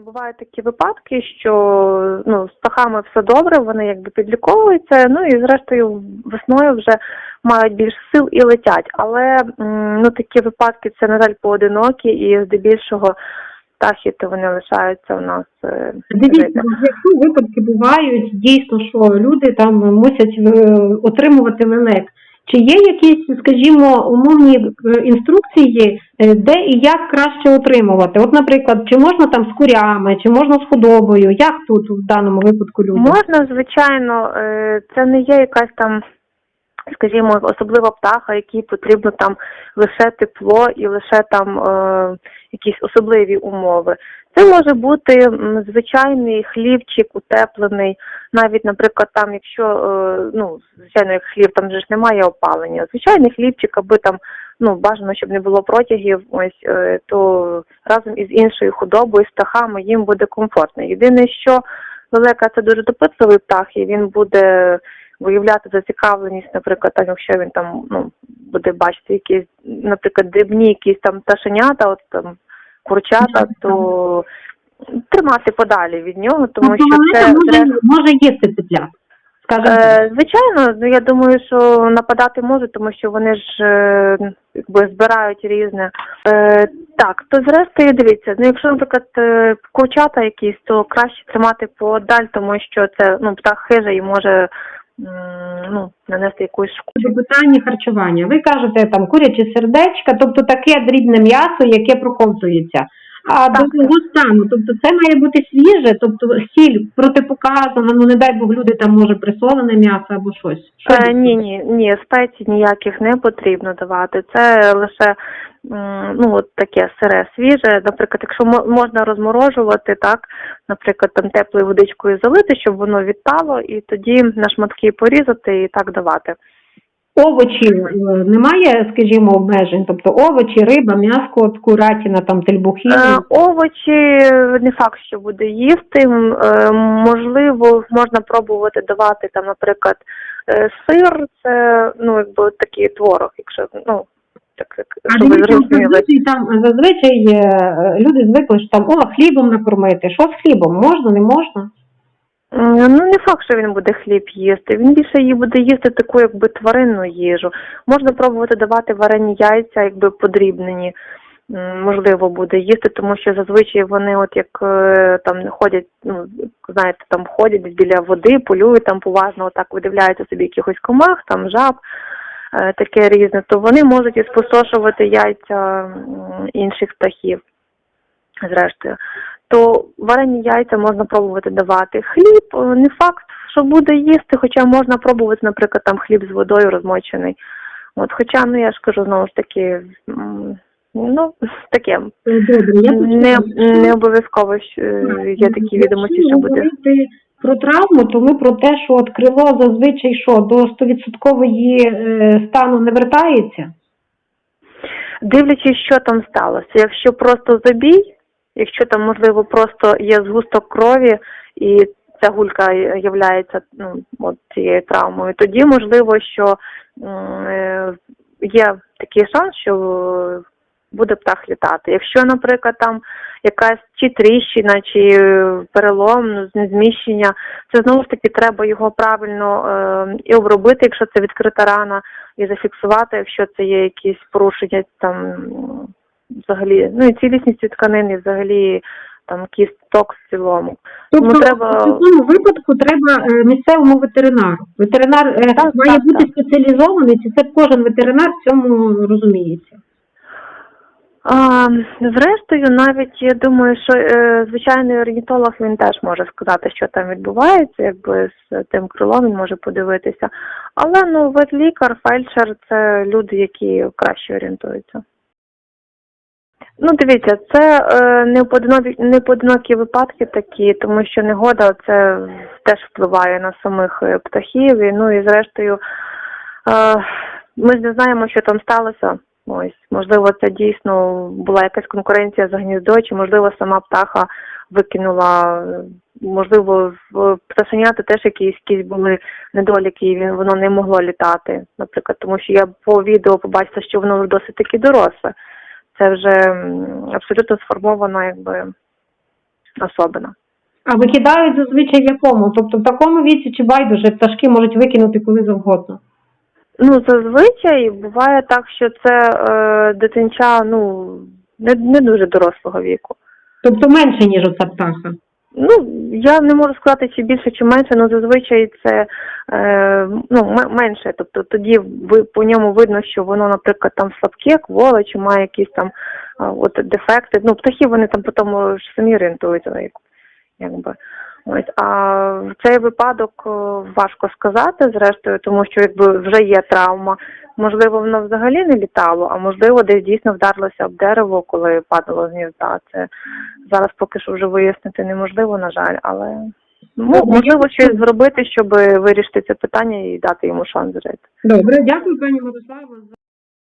Бувають такі випадки, що ну, з птахами все добре, вони якби підліковуються, ну і зрештою весною вже мають більш сил і летять. Але ну, такі випадки це, на жаль, поодинокі і здебільшого птахи то вони лишаються у нас. е, Дивіться, якщо випадки бувають дійсно, що люди там мусять е, отримувати лелек. Чи є якісь, скажімо, умовні е, інструкції, е, де і як краще отримувати? От, наприклад, чи можна там з курями, чи можна з худобою? Як тут в даному випадку люди? Можна, звичайно, е, це не є якась там, скажімо, особлива птаха, якій потрібно там лише тепло і лише там е, якісь особливі умови. Це може бути звичайний хлібчик утеплений, навіть, наприклад, там, якщо е, ну, звичайно, як хліб, там же ж немає опалення. Звичайний хлібчик, аби там ну бажано, щоб не було протягів, ось е, то разом із іншою худобою, з птахами їм буде комфортно. Єдине, що лелека це дуже допитливий птах, і він буде виявляти зацікавленість, наприклад, там, якщо він там ну буде бачити якісь, наприклад, дрібні якісь там пташенята, от там курчата, то тримати подалі від нього, тому Тобто що це може, може їсти цеплят. Е, звичайно, ну я думаю, що нападати можуть, тому що вони ж е, якби збирають різне. Е, так, то зрештою дивіться, ну якщо, наприклад, е, курчата якісь, то краще тримати подаль, тому що це ну птах хижий і може ну, нанести якусь шкоду. Питання харчування. Ви кажете там курячі сердечка, тобто таке дрібне м'ясо, яке проковзується. А до його стану, тобто це має бути свіже, тобто сіль протипоказана, ну не дай Бог люди там може присолене м'ясо або щось. Що Е, ні, ні, ні, спецій ніяких не потрібно давати. Це лише ну от таке сире свіже. Наприклад, якщо мо- можна розморожувати, так, наприклад, там теплою водичкою залити, щоб воно відтало, і тоді на шматки порізати і так давати. Овочі е, немає, скажімо, обмежень, тобто овочі, риба, м'ясо, куратіна, там тельбухи. Е, овочі не факт, що буде їсти. Е, можливо, можна пробувати давати там, наприклад, е, сир, це ну якби такий творог, якщо ну так як щоб ви зрозуміли. там зазвичай е, люди звикли, що там о, хлібом накормити. Що з хлібом? Можна, не можна? М, Ну, не факт, що він буде хліб їсти. Він більше її буде їсти таку, якби тваринну їжу. Можна пробувати давати варені яйця, якби подрібнені. Можливо, буде їсти, тому що зазвичай вони, от як е, там ходять, ну знаєте, там ходять біля води, полюють там поважно, отак видивляються собі якихось комах, там жаб, е, таке різне, то вони можуть і спустошувати яйця інших птахів зрештою, то варені яйця можна пробувати давати. Хліб е, не факт, що буде їсти, хоча можна пробувати, наприклад, там хліб з водою розмочений. От, хоча, ну я ж кажу, знову ж таки, ну, таке, Добре, я не, не обов'язково що, е, є такі відомості, що буде. говорити про травму, то ми про те, що от крило зазвичай що до 100% е, стану не вертається. Дивлячись, що там сталося. Якщо просто забій, якщо там, можливо, просто є згусток крові і ця гулька являється ну, цією травмою, тоді можливо, що е, є такий шанс, що буде птах літати. Якщо, наприклад, там якась чи тріщина, чи перелом, ну, зміщення, це знову ж таки треба його правильно е, і обробити, якщо це відкрита рана, і зафіксувати, якщо це є якісь порушення там взагалі, ну і цілісність тканин, і взагалі там кісток в цілому. Тобто Ну, треба- в такому випадку треба е, місцевому ветеринару. Ветеринар е, Так, має так, бути так. спеціалізований, чи це кожен ветеринар в цьому розуміється. А, зрештою, навіть я думаю, що е, звичайний орнітолог він теж може сказати, що там відбувається, якби з тим крилом він може подивитися. Але ну ветлікар, фельдшер це люди, які краще орієнтуються. Ну, дивіться, це е, не поодинокі, не поодинокі випадки такі, тому що негода це теж впливає на самих е, птахів. І, ну і зрештою, е, ми ж не знаємо, що там сталося. Ось, можливо, це дійсно була якась конкуренція за гніздо, чи можливо сама птаха викинула, можливо, в пташенята теж якісь, якісь були недоліки, і воно не могло літати. Наприклад, тому що я по відео побачила, що воно досить таки доросле. Це вже абсолютно сформовано, якби особина. А викидають зазвичай в якому? Тобто в такому віці чи байдуже пташки можуть викинути коли завгодно. Ну, зазвичай буває так, що це е, дитинча, ну, не, не дуже дорослого віку. Тобто менше, ніж оця птаха. Ну, я не можу сказати, чи більше, чи менше, але зазвичай це е, ну, менше. Тобто тоді ви по ньому видно, що воно, наприклад, там слабке, кволе, чи має якісь там от дефекти. Ну, птахи вони там по тому ж самі орієнтуються якби. Ось, а в цей випадок е, важко сказати, зрештою, тому що якби вже є травма. Можливо, воно взагалі не літало, а можливо, десь дійсно вдарилося об дерево, коли падало з гнізда. Це зараз поки що вже вияснити неможливо, на жаль, але ну, можливо щось зробити, щоб вирішити це питання і дати йому шанс жити. Добре, дякую, пані за